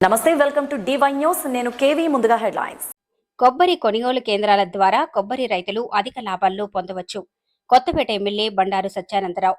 నమస్తే welcome to DY news నేను KV ముందుగా హెడ్లైన్స్. కొబ్బరి కొనుగోలు కేంద్రాల ద్వారా కొబ్బరి రైతులు అధిక లాభాల్లో పొందవచ్చు. కొత్తపేట ఎమ్మెల్యే బండారు సత్యానందరావు.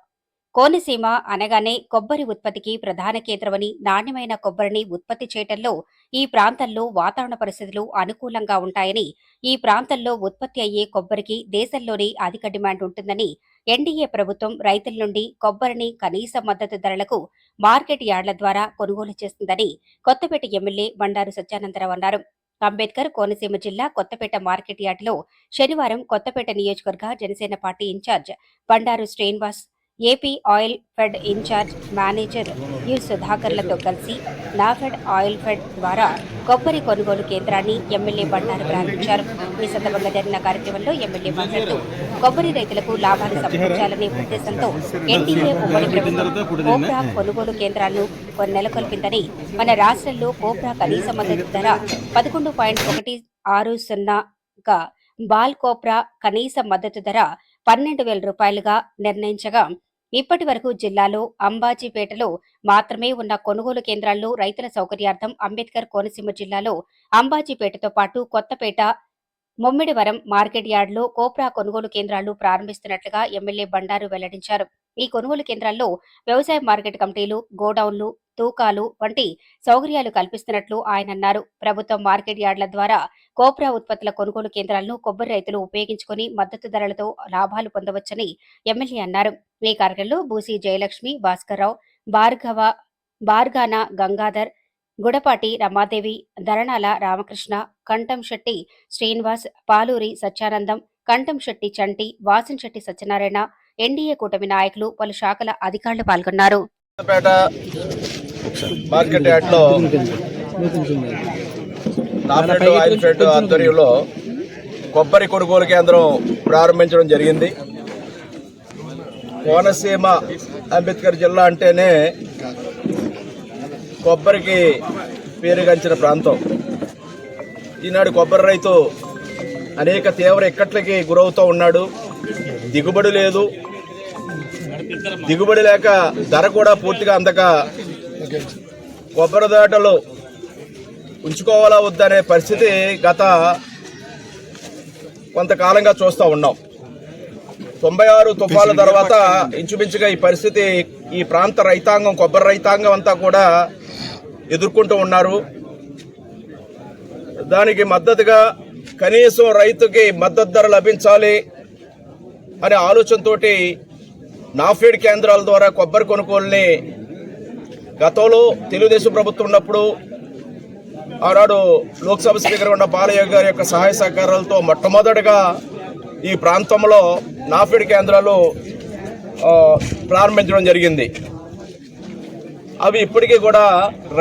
కోనసీమ అనగానే కొబ్బరి ఉత్పత్తికి ప్రధాన కేంద్రమని నాణ్యమైన కొబ్బరిని ఉత్పత్తి చేయటంలో ఈ ప్రాంతంలో వాతావరణ పరిస్థితులు అనుకూలంగా ఉంటాయని ఈ ప్రాంతంలో ఉత్పత్తి అయ్యే కొబ్బరికి దేశంలోనే అధిక డిమాండ్ ఉంటుందని ఎన్డీఏ ప్రభుత్వం రైతుల నుండి కొబ్బరిని కనీస మద్దతు ధరలకు మార్కెట్ యార్డ్ల ద్వారా కొనుగోలు చేస్తుందని కొత్తపేట ఎమ్మెల్యే బండారు సత్యానందరావు అన్నారు. అంబేద్కర్ కోనసీమ జిల్లా కొత్తపేట మార్కెట్ యార్డులో శనివారం కొత్తపేట నియోజకవర్గ Janasena party in charge Bandaru Srinivas AP oil fed in charge manager U సుధాకర్లతో కలిసి నాఫెడ్ ఆయిల్ ఫెడ్ ద్వారా కొబ్బరి కొనుగోలు కేంద్రాన్ని ఎమ్మెల్యే బండారు ప్రారంభించారు. ఈ సందర్భంగా జరిగిన కార్యక్రమంలో ఎమ్మెల్యే మాట్లాడుతూ కొబ్బరి రైతులకు లాభాలు సమకూర్చాలనే ఉద్దేశంతో ఎన్డీఏ ఉమ్మడి ప్రభుత్వం కోప్రా కొనుగోలు కేంద్రాలను కొన్ని నెలకొల్పిందని మన రాష్ట్రంలో కోప్రా కనీస మద్దతు ధర పదకొండు పాయింట్ ఒకటి ఆరు సున్నాగా బాల్ కోప్రా కనీస మద్దతు ధర పన్నెండు వేల రూపాయలుగా నిర్ణయించగా ఇప్పటి వరకు జిల్లాలో అంబాజీపేటలో మాత్రమే ఉన్న కొనుగోలు కేంద్రాల్లో రైతుల సౌకర్యార్థం అంబేద్కర్ కోనసీమ జిల్లాలో అంబాజీపేటతో పాటు కొత్తపేట ముమ్మిడివరం మార్కెట్ యార్డులో కోప్రా కొనుగోలు కేంద్రాలు ప్రారంభిస్తున్నట్లుగా ఎమ్మెల్యే బండారు వెల్లడించారు. ఈ కొనుగోలు కేంద్రాల్లో వ్యవసాయ మార్కెట్ కమిటీలు గోడౌన్లు తూకాలు వంటి సౌకర్యాలు కల్పిస్తున్నట్లు ఆయన అన్నారు. ప్రభుత్వం మార్కెట్ యార్డ్ల ద్వారా కోప్రా ఉత్పత్తుల కొనుగోలు కేంద్రాలను కొబ్బరి రైతులు ఉపయోగించుకుని మద్దతు ధరలతో లాభాలు పొందవచ్చని ఎమ్మెల్యే అన్నారు. ఈ కార్యక్రమంలో బూసి జయలక్ష్మి భాస్కర్రావు భార్గవ బార్గాన గంగాధర్ గుడపాటి రమాదేవి ధరణాల రామకృష్ణ కంఠంశెట్టి శ్రీనివాస్ పాలూరి సత్యానందం కంఠంశెట్టి చంటి వాసంశెట్టి సత్యనారాయణ ఎన్డీఏ కూటమి నాయకులు పలు శాఖల అధికారులు పాల్గొన్నారు. మార్కెట్ యార్డ్లో నాఫెడ్ ఆయిల్ ఫెడ్ ఆధ్వర్యంలో కొబ్బరి కొనుగోలు కేంద్రం ప్రారంభించడం జరిగింది. కోనసీమ అంబేద్కర్ జిల్లా అంటేనే కొబ్బరికి పేరుగంచిన ప్రాంతం. ఈనాడు కొబ్బరి రైతు అనేక తీవ్ర ఇక్కట్లకి గురవుతూ ఉన్నాడు. దిగుబడి లేదు. దిగుబడి లేక ధర కూడా పూర్తిగా అందక కొబ్బరి తోటలు ఉంచుకోవాలా వద్దనే పరిస్థితి గత కొంతకాలంగా చూస్తూ ఉన్నాం. తొంభై ఆరు తుఫాల తర్వాత ఇంచుమించుగా ఈ పరిస్థితి ఈ ప్రాంత రైతాంగం కొబ్బరి రైతాంగం అంతా కూడా ఎదుర్కొంటూ ఉన్నారు. దానికి మద్దతుగా కనీసం రైతుకి మద్దతు ధర లభించాలి. అనే ఆలోచనతోటి నాఫెడ్ కేంద్రాల ద్వారా కొబ్బరి కొనుగోలుని గతంలో తెలుగుదేశం ప్రభుత్వం ఉన్నప్పుడు ఆనాడు లోక్సభ స్పీకర్ ఉన్న బాలయ్య గారి యొక్క సహాయ సహకారాలతో మొట్టమొదటిగా ఈ ప్రాంతంలో నాఫెడ్ కేంద్రాలు ప్రారంభించడం జరిగింది. అవి ఇప్పటికీ కూడా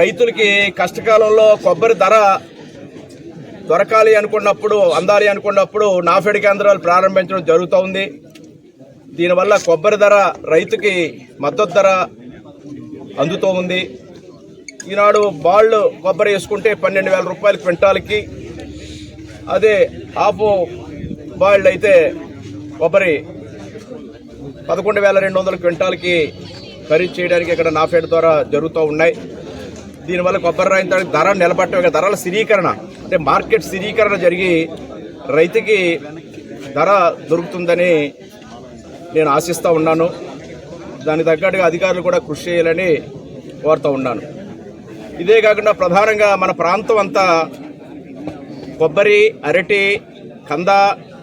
రైతులకి కష్టకాలంలో కొబ్బరి ధర దొరకాలి అనుకున్నప్పుడు అందాలి అనుకున్నప్పుడు నాఫెడ్ కేంద్రాలు ప్రారంభించడం జరుగుతూ ఉంది. దీనివల్ల కొబ్బరి ధర రైతుకి మద్దతు ధర అందుతూ ఉంది. ఈనాడు బాళ్ళు కొబ్బరి వేసుకుంటే పన్నెండు వేల రూపాయలు క్వింటాల్కి. అదే హాఫ్ బాయిల్డ్ అయితే కొబ్బరి పదకొండు వేల రెండు వందల క్వింటాల్కి ఖరీదు చేయడానికి ఇక్కడ నాఫేడ్ ద్వారా జరుగుతూ ఉన్నాయి. దీనివల్ల కొబ్బరి రైతానికి ధర నిలబట్టే ధరల స్థిరీకరణ అంటే మార్కెట్ స్థిరీకరణ జరిగి రైతుకి ధర దొరుకుతుందని నేను ఆశిస్తూ ఉన్నాను. దానికి తగ్గట్టుగా అధికారులు కూడా కృషి చేయాలని కోరుతూ ఉన్నాను. ఇదే కాకుండా ప్రధానంగా మన ప్రాంతం అంతా కొబ్బరి అరటి కంద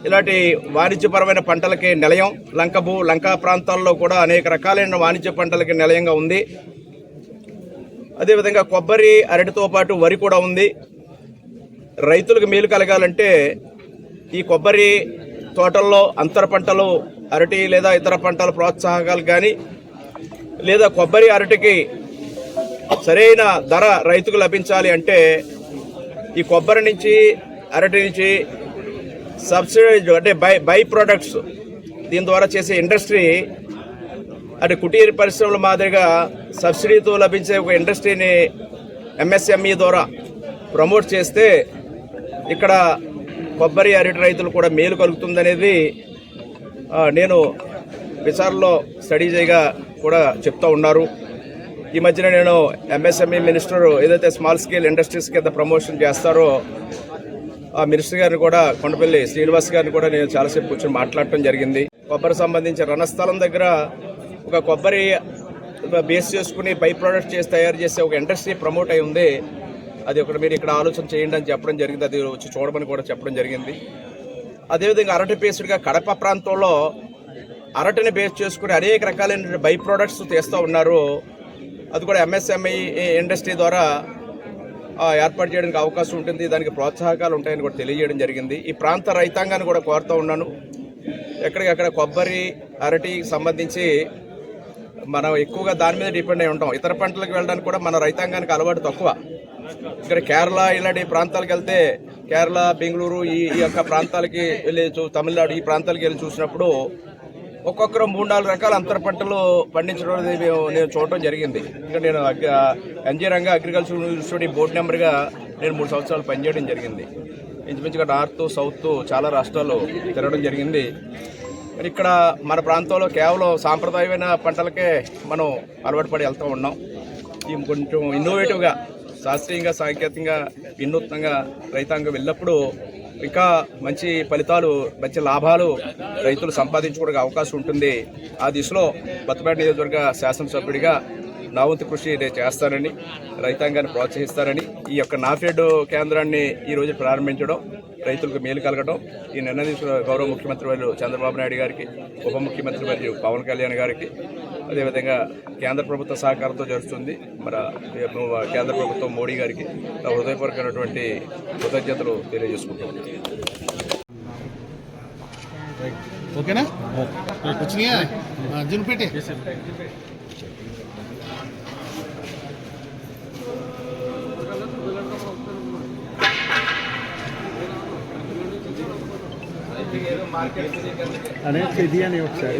ఇలాంటి వాణిజ్యపరమైన పంటలకి నిలయం. లంకబు లంకా ప్రాంతాల్లో కూడా అనేక రకాలైన వాణిజ్య పంటలకి నిలయంగా ఉంది. అదేవిధంగా కొబ్బరి అరటితో పాటు వరి కూడా ఉంది. రైతులకు మేలు కలగాలంటే ఈ కొబ్బరి తోటల్లో అంతర పంటలు అరటి లేదా ఇతర పంటల ప్రోత్సాహకాలు కానీ లేదా కొబ్బరి అరటికి సరైన ధర రైతుకు లభించాలి అంటే ఈ కొబ్బరి నుంచి అరటి నుంచి సబ్సిడైజ్ అంటే బై బై ప్రొడక్ట్స్ దీని ద్వారా చేసే ఇండస్ట్రీ అంటే కుటీర పరిశ్రమల మాదిరిగా సబ్సిడీతో లభించే ఒక ఇండస్ట్రీని ఎంఎస్ఎంఈ ద్వారా ప్రమోట్ చేస్తే ఇక్కడ కొబ్బరి అరటి రైతులు కూడా మేలు కలుగుతుందనేది నేను విచారణలో స్టడీ చేయగా కూడా చెప్తూ ఉన్నారు. ఈ మధ్యన నేను ఎంఎస్ఎంఈ మినిస్టర్ ఏదైతే స్మాల్ స్కేల్ ఇండస్ట్రీస్ కింద ప్రమోషన్ చేస్తారో ఆ మినిస్టర్ గారిని కూడా కొండపల్లి శ్రీనివాస్ గారిని కూడా నేను చాలాసేపు కూర్చొని మాట్లాడటం జరిగింది. కొబ్బరి సంబంధించి రణస్థలం దగ్గర ఒక కొబ్బరి బేస్ చేసుకుని బై ప్రోడక్ట్ చేసి తయారు చేసే ఒక ఇండస్ట్రీ ప్రమోట్ అయి ఉంది. అది ఒకటి మీరు ఇక్కడ ఆలోచన చేయండి అని చెప్పడం జరిగింది. అది వచ్చి చూడమని కూడా చెప్పడం జరిగింది. అదేవిధంగా అరటి బేస్డ్గా కడప ప్రాంతంలో అరటిని బేస్ చేసుకుని అనేక రకాలైన బై ప్రోడక్ట్స్ తీస్తూ ఉన్నారు. అది కూడా ఎంఎస్ఎంఈ ఇండస్ట్రీ ద్వారా ఏర్పాటు చేయడానికి అవకాశం ఉంటుంది. దానికి ప్రోత్సాహకాలు ఉంటాయని కూడా తెలియజేయడం జరిగింది. ఈ ప్రాంత రైతాంగాన్ని కూడా కోరుతూ ఉన్నాను. ఎక్కడికక్కడ కొబ్బరి అరటికి సంబంధించి మనం ఎక్కువగా దాని మీద డిపెండ్ అయి ఉంటాం. ఇతర పంటలకు వెళ్ళడానికి కూడా మన రైతాంగానికి అలవాటు తక్కువ. ఇక్కడ కేరళ ఇలాంటి ప్రాంతాలకు వెళ్తే కేరళ బెంగళూరు ఈ ఈ యొక్క ప్రాంతాలకి వెళ్ళి చూ తమిళనాడు ఈ ప్రాంతాలకి వెళ్ళి చూసినప్పుడు ఒక్కొక్కరు మూడు నాలుగు రకాల అంతర పంటలు పండించడం అనేది మేము నేను చూడటం జరిగింది. ఇంకా నేను ఎన్జీ రంగ అగ్రికల్చర్ యూనివర్సిటీ బోర్డు మెంబర్గా నేను మూడు సంవత్సరాలు పనిచేయడం జరిగింది. ఇంచుమించుగా నార్త్ సౌత్ చాలా రాష్ట్రాలు తిరగడం జరిగింది. మరి ఇక్కడ మన ప్రాంతంలో కేవలం సాంప్రదాయమైన పంటలకే మనం అలవాటు పడి వెళ్తూ ఉన్నాం. ఈ కొంచెం ఇన్నోవేటివ్గా శాస్త్రీయంగా సాంకేతికంగా వినూత్నంగా రైతాంగం వెళ్ళినప్పుడు ఇంకా మంచి ఫలితాలు మంచి లాభాలు రైతులు సంపాదించుకోవడానికి అవకాశం ఉంటుంది. ఆ దిశలో బతుపేట నియోజకవర్గ శాసనసభ్యుడిగా నా వంతు కృషి నేను చేస్తానని రైతాంగాన్ని ప్రోత్సహిస్తానని ఈ యొక్క నాఫెడ్ కేంద్రాన్ని ఈ రోజు ప్రారంభించడం రైతులకు మేలు కలగడం ఈ నిర్ణయం తీసుకున్న గౌరవ ముఖ్యమంత్రి వారు చంద్రబాబు నాయుడు గారికి ఉప ముఖ్యమంత్రి వారు పవన్ కళ్యాణ్ గారికి అదేవిధంగా కేంద్ర ప్రభుత్వ సహకారంతో జరుగుతుంది. మన కేంద్ర ప్రభుత్వం మోడీ గారికి నా హృదయపూర్వకమైనటువంటి కృతజ్ఞతలు తెలియజేసుకుంటున్నాను ఓకేనా? అర్జున్ పెట్టే అనే ఒకసారి.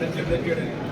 Gracias.